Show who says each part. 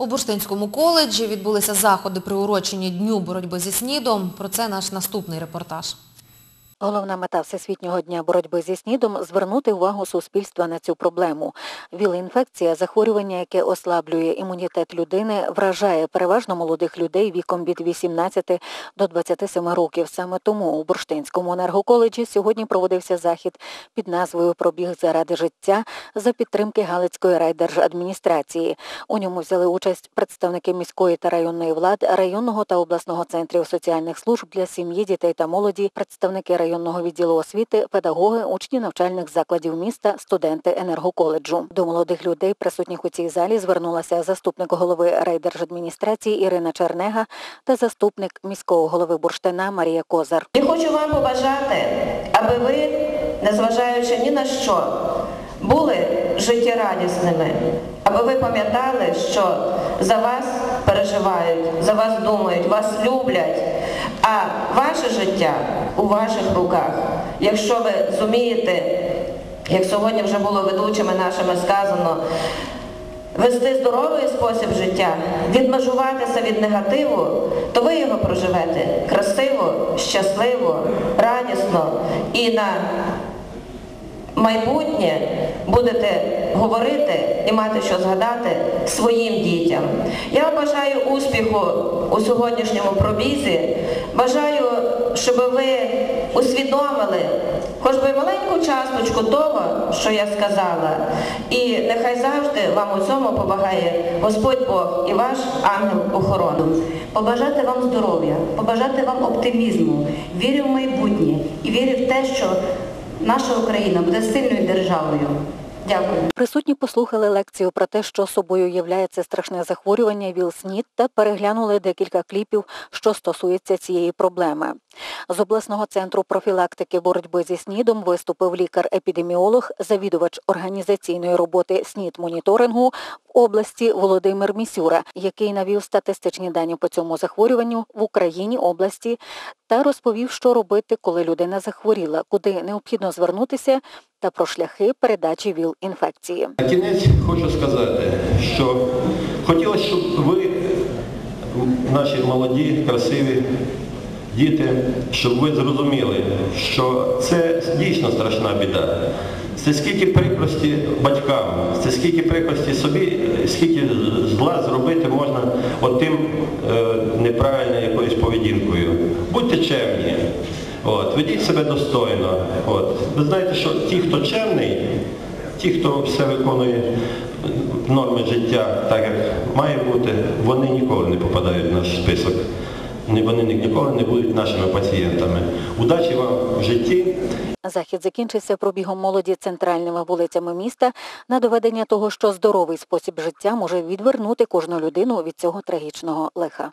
Speaker 1: У Бурштинському коледжі відбулися заходи, приурочені Дню боротьби зі СНІДом. Про це наш наступний репортаж.
Speaker 2: Головна мета Всесвітнього дня боротьби зі СНІДом – звернути увагу суспільства на цю проблему. Віл-інфекція – захворювання, яке ослаблює імунітет людини, вражає переважно молодих людей віком від 18 до 27 років. Саме тому у Бурштинському енергоколеджі сьогодні проводився захід під назвою «Пробіг заради життя» за підтримки Галицької райдержадміністрації. У ньому взяли участь представники міської та районної влади, районного та обласного центрів соціальних служб для сім'ї, дітей та молоді, представники районного відділу освіти, педагоги, учні навчальних закладів міста, студенти енергоколеджу. До молодих людей, присутніх у цій залі, звернулася заступник голови райдержадміністрації Ірина Чернега та заступник міського голови Бурштина Марія Козар.
Speaker 3: І хочу вам побажати, аби ви, незважаючи ні на що, були життєрадісними, аби ви пам'ятали, що за вас переживають, за вас думають, вас люблять, а ваше життя у ваших руках. Якщо ви зумієте, як сьогодні вже було ведучими нашими сказано, вести здоровий спосіб життя, відмежуватися від негативу, то ви його проживете красиво, щасливо, радісно і на майбутнє будете говорити і мати що згадати своїм дітям. Я бажаю успіху у сьогоднішньому пробізі. Бажаю, щоб ви усвідомили хоч би маленьку часточку того, що я сказала. І нехай завжди вам у цьому помагає Господь Бог і ваш ангел охорони.
Speaker 4: побажати вам здоров'я, побажати вам оптимізму, вірю в майбутнє і вірю в те, що наша Україна буде сильною державою. Дякую.
Speaker 2: Присутні послухали лекцію про те, що собою являє це страшне захворювання ВІЛ-СНІД та переглянули декілька кліпів, що стосується цієї проблеми. З обласного центру профілактики боротьби зі СНІДом виступив лікар-епідеміолог, завідувач організаційної роботи СНІД-моніторингу в області Володимир Місюра, який навів статистичні дані по цьому захворюванню в Україні, області та розповів, що робити, коли людина захворіла, куди необхідно звернутися та про шляхи передачі ВІЛ-інфекції.
Speaker 5: На кінець хочу сказати, що хотілося, щоб ви, наші молоді, красиві діти, щоб ви зрозуміли, що це дійсно страшна біда. Це скільки прикрості батькам, це скільки прикрості собі, скільки зла зробити можна отим е, неправильною якоюсь поведінкою. Будьте чемні. От, ведіть себе достойно. От. Ви знаєте, що ті, хто чемний, ті, хто все виконує норми життя так, як має бути, вони ніколи не попадають в наш список. Вони ніколи не будуть нашими пацієнтами. Удачі вам в житті.
Speaker 2: Захід закінчився пробігом молоді центральними вулицями міста на доведення того, що здоровий спосіб життя може відвернути кожну людину від цього трагічного лиха.